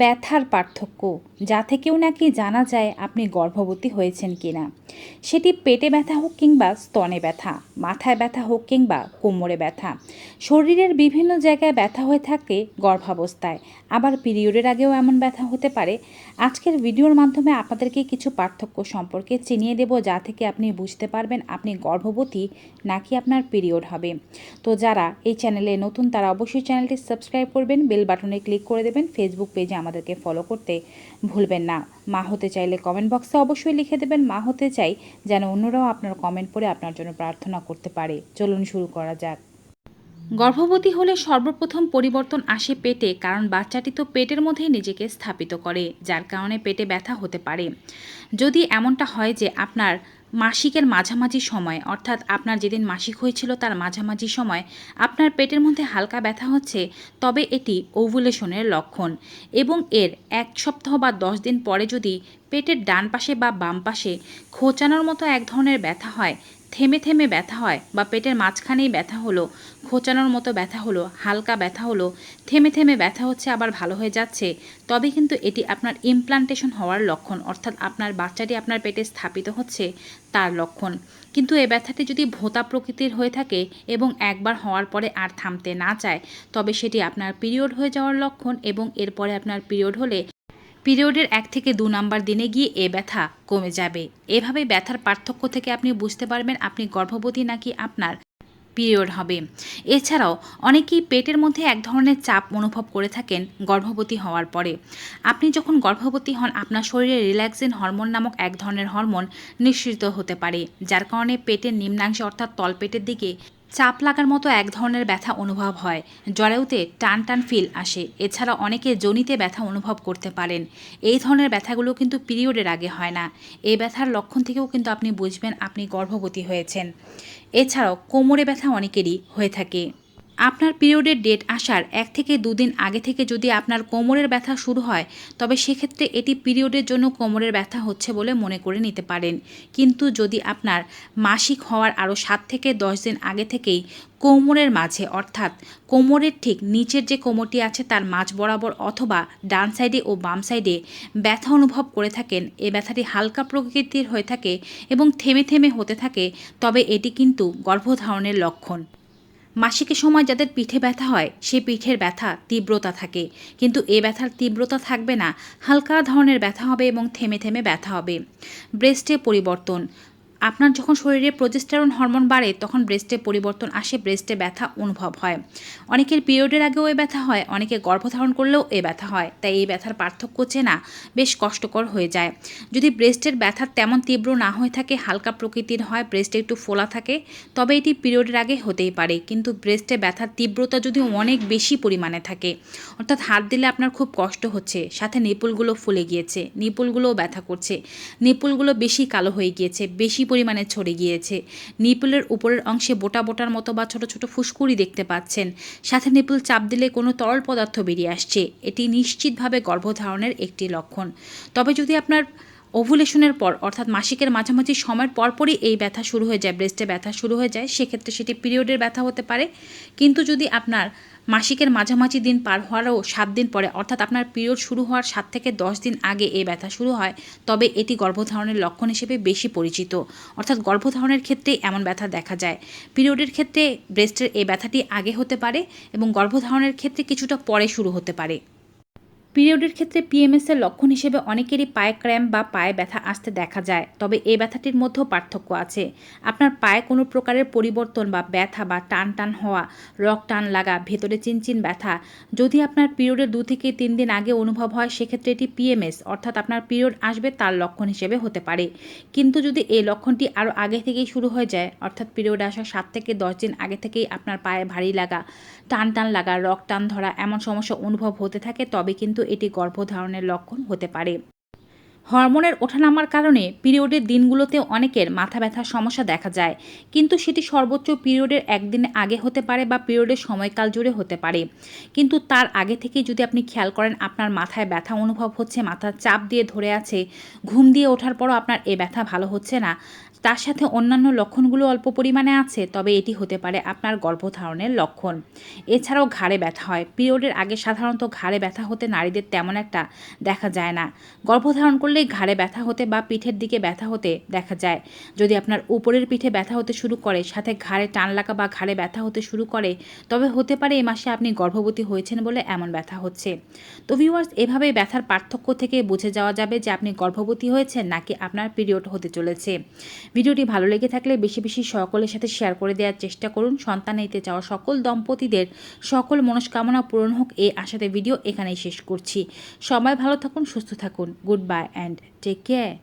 ব্যথার পার্থক্য, যা থেকেও নাকি জানা যায় আপনি গর্ভবতী হয়েছেন কিনা। সেটি পেটে ব্যথা হোক কিংবা স্তনে ব্যথা, মাথায় ব্যথা হোক কিংবা কোমরে ব্যথা। শরীরের বিভিন্ন জায়গায় ব্যথা হয়ে থাকে গর্ভাবস্থায়। আবার পিরিয়ডের আগেও এমন ব্যথা হতে পারে। আজকের ভিডিওর মাধ্যমে আপনাদেরকে কিছু পার্থক্য সম্পর্কে চিনিয়ে দেব, যা থেকে আপনি বুঝতে পারবেন আপনি গর্ভবতী নাকি আপনার পিরিয়ড হবে। তো যারা এই চ্যানেলে নতুন, তারা অবশ্যই চ্যানেলটি সাবস্ক্রাইব করবেন, বেল বাটনে ক্লিক করে দেবেন, ফেসবুক পেজে আমাদেরকে ফলো করতে ভুলবেন না। মা হতে চাইলে কমেন্ট বক্সে অবশ্যই লিখে দেবেন, মা হতে চাই যেন অন্যরাও আপনার কমেন্ট পড়ে আপনার জন্য প্রার্থনা করতে পারে। চলুন শুরু করা যাক। গর্ভবতী হলে সর্বপ্রথম পরিবর্তন আসে পেটে, কারণ বাচ্চাটি তো পেটের মধ্যেই নিজেকে স্থাপিত করে, যার কারণে পেটে ব্যথা হতে পারে। যদি এমনটা হয় যে আপনার মাসিকের মাঝামাঝি সময়, অর্থাৎ আপনার যেদিন মাসিক হয়েছিল তার মাঝামাঝি সময় আপনার পেটের মধ্যে হালকা ব্যথা হচ্ছে, তবে এটি ওভুলেশনের লক্ষণ এবং এর এক সপ্তাহ বা দশ দিন পরে যদি পেটের ডান পাশে বা বাম পাশে খোঁচানোর মতো এক ধরনের ব্যথা হয় থেমে থেমে ব্যথা হয় বা পেটের মাঝখানেই ব্যথা হলো খোঁচানোর মতো ব্যথা হলো, হালকা ব্যথা হলো, থেমে থেমে ব্যথা হচ্ছে, আবার ভালো হয়ে যাচ্ছে, তবে কিন্তু এটি আপনার ইমপ্লান্টেশন হওয়ার লক্ষণ, অর্থাৎ আপনার বাচ্চাটি আপনার পেটে স্থাপিত হচ্ছে তার লক্ষণ। কিন্তু এ ব্যথাটি যদি ভোঁতা প্রকৃতির হয়ে থাকে এবং একবার হওয়ার পরে আর থামতে না চায়, তবে সেটি আপনার পিরিয়ড হয়ে যাওয়ার লক্ষণ এবং এরপরে আপনার পিরিয়ড হলে পিরিয়ডের এক থেকে দু নাম্বার দিনে গিয়ে এ ব্যথা কমে যাবে। এভাবে ব্যথার পার্থক্য থেকে আপনি বুঝতে পারবেন আপনি গর্ভবতী নাকি আপনার পিরিয়ড হবে। এছাড়াও অনেকেই পেটের মধ্যে এক ধরনের চাপ অনুভব করে থাকেন গর্ভবতী হওয়ার পরে। আপনি যখন গর্ভবতী হন, আপনার শরীরে রিল্যাক্সিন হরমোন নামক এক ধরনের হরমোন নিঃসৃত হতে পারে, যার কারণে পেটের নিম্নাংশে অর্থাৎ তলপেটের দিকে চাপ লাগার মতো এক ধরনের ব্যথা অনুভব হয়। জরায়ুতে টান টান ফিল আসে। এছাড়া অনেকে জনিতে ব্যথা অনুভব করতে পারেন। এই ধরনের ব্যথাগুলো কিন্তু পিরিয়ডের আগে হয় না। এই ব্যথার লক্ষণ থেকেও কিন্তু আপনি বুঝবেন আপনি গর্ভবতী হয়েছেন। এছাড়াও কোমরে ব্যথা অনেকেরই হয়ে থাকে। আপনার পিরিয়ডের ডেট আসার এক থেকে দুদিন আগে থেকে যদি আপনার কোমরের ব্যথা শুরু হয়, তবে সেক্ষেত্রে এটি পিরিয়ডের জন্য কোমরের ব্যথা হচ্ছে বলে মনে করে নিতে পারেন। কিন্তু যদি আপনার মাসিক হওয়ার আরও সাত থেকে দশ দিন আগে থেকেই কোমরের মাঝে, অর্থাৎ কোমরের ঠিক নিচের যে কোমরটি আছে তার মাঝ বরাবর অথবা ডান সাইডে ও বাম সাইডে ব্যথা অনুভব করে থাকেন, এ ব্যথাটি হালকা প্রকৃতির হয়ে থাকে এবং থেমে থেমে হতে থাকে, তবে এটি কিন্তু গর্ভধারণের লক্ষণ। মাসিকের সময় যাদের পিঠে ব্যথা হয়, সে পিঠের ব্যথা, তীব্রতা থাকে। কিন্তু এ ব্যথার তীব্রতা থাকবে না। হালকা ধরনের ব্যথা হবে এবং থেমে থেমে ব্যথা হবে। ব্রেস্টে পরিবর্তন। আপনার যখন শরীরে প্রজেস্টেরন হরমোন বাড়ে, তখন ব্রেস্টে পরিবর্তন আসে, ব্রেস্টে ব্যথা অনুভব হয়। অনেকের পিরিয়ডের আগেও এ ব্যথা হয়, অনেকে গর্ভধারণ করলেও এ ব্যথা হয়, তাই এই ব্যথার পার্থক্য চেনা বেশ কষ্টকর হয়ে যায়। যদি ব্রেস্টের ব্যথা তেমন তীব্র না হয়ে থাকে, হালকা প্রকৃতির হয়, ব্রেস্টে একটু ফোলা থাকে, তবে এটি পিরিয়ডের আগে হতেই পারে। কিন্তু ব্রেস্টে ব্যথার তীব্রতা যদি অনেক বেশি পরিমাণে থাকে, অর্থাৎ হাত দিলে আপনার খুব কষ্ট হচ্ছে, সাথে নিপুলগুলো ফুলে গিয়েছে, নিপুলগুলোও ব্যথা করছে, নিপুলগুলো বেশি কালো হয়ে গিয়েছে, বেশি পরিমাণে ছড়ে গিয়েছে। নিপুলের উপরের অংশে বোটা বোটার মতো বা ছোট ছোট ফুসকুড়ি দেখতে পাচ্ছেন। সাথে নিপুল চাপ দিলে কোনো তরল পদার্থ বেরিয়ে আসছে। এটি নিশ্চিতভাবে গর্ভধারণের একটি লক্ষণ। তবে যদি আপনার ওভুলেশনের পর, অর্থাৎ মাসিকের মাঝামাঝি সময়ের পরপরই এই ব্যথা শুরু হয়ে যায়, ব্রেস্টে ব্যথা শুরু হয়ে যায়, সেক্ষেত্রে সেটি পিরিয়ডের ব্যথা হতে পারে। কিন্তু যদি আপনার মাসিকের মাঝামাঝি দিন পার হওয়ারও সাত দিন পরে, অর্থাৎ আপনার পিরিয়ড শুরু হওয়ার সাত থেকে দশ দিন আগে এই ব্যথা শুরু হয়, তবে এটি গর্ভধারণের লক্ষণ হিসেবে বেশি পরিচিত। অর্থাৎ গর্ভধারণের ক্ষেত্রে এমন ব্যথা দেখা যায়। পিরিয়ডের ক্ষেত্রে ব্রেস্টের এই ব্যথাটি আগে হতে পারে এবং গর্ভধারণের ক্ষেত্রে কিছুটা পরে শুরু হতে পারে। পিরিয়ডের ক্ষেত্রে পিএমএস এর লক্ষণ হিসেবে অনেকেরই পায়ে ক্র্যাম্প বা পায়ে ব্যথা আসতে দেখা যায়, তবে এই ব্যথাটির মধ্যেও পার্থক্য আছে। আপনার পায়ে কোনো প্রকারের পরিবর্তন বা ব্যথা বা টান টান হওয়া, রক টান লাগা, ভেতরে চিনচিন ব্যথা, যদি আপনার পিরিয়ডের দু থেকে তিন দিন আগে অনুভব হয়, সেক্ষেত্রে এটি পিএমএস অর্থাৎ আপনার পিরিয়ড আসবে তার লক্ষণ হিসেবে হতে পারে। কিন্তু যদি এই লক্ষণটি আরও আগে থেকেই শুরু হয়ে যায়, অর্থাৎ পিরিয়ড আসার সাত থেকে দশ দিন আগে থেকেই আপনার পায়ে ভারী লাগা টান টান লাগা, রক টান ধরা এমন সমস্যা অনুভব হতে থাকে, তবে কিন্তু এটি গর্ভধারণের লক্ষণ হতে পারে। হরমোনের ওঠানামার কারণে পিরিয়ডের দিনগুলোতে অনেকের মাথা ব্যথার সমস্যা দেখা যায়। কিন্তু সেটি সর্বোচ্চ পিরিয়ডের একদিন আগে হতে পারে বা পিরিয়ডের সময়কাল জুড়ে হতে পারে। কিন্তু তার আগে থেকে যদি আপনি খেয়াল করেন, আপনার মাথায় ব্যথা অনুভব হচ্ছে, মাথার চাপ দিয়ে ধরে আছে, ঘুম দিয়ে ওঠার পরও আপনার এ ব্যথা ভালো হচ্ছে না। তার সাথে অন্যান্য লক্ষণগুলো অল্প পরিমাণে আছে, তবে এটি হতে পারে আপনার গর্ভধারণের লক্ষণ। এছাড়াও ঘাড়ে ব্যথা হয়। পিরিয়ডের আগে সাধারণত ঘাড়ে ব্যথা হতে নারীদের তেমন একটা দেখা যায় না। গর্ভধারণ করলেই ঘাড়ে ব্যথা হতে বা পিঠের দিকে ব্যথা হতে দেখা যায়। যদি আপনার উপরের পিঠে ব্যথা হতে শুরু করে, সাথে ঘাড়ে টান লাগা বা ঘাড়ে ব্যথা হতে শুরু করে, তবে হতে পারে এই মাসে আপনি গর্ভবতী হয়েছেন বলে এমন ব্যথা হচ্ছে। তো ভিউয়ার্স এভাবে ব্যথার পার্থক্য থেকে বুঝে যাওয়া যাবে যে আপনি গর্ভবতী হয়েছেন নাকি আপনার পিরিয়ড হতে চলেছে। ভিডিওটি ভালো লেগে থাকলে বেশি বেশি সকলের সাথে শেয়ার করে দেওয়ার চেষ্টা করুন। সন্তান নিতে চাওয়া সকল দম্পতিদের সকল মনস্কামনা পূরণ হোক, এই আশাতে ভিডিও এখানেই শেষ করছি। সবাই ভালো থাকুন, সুস্থ থাকুন। Good bye and take care.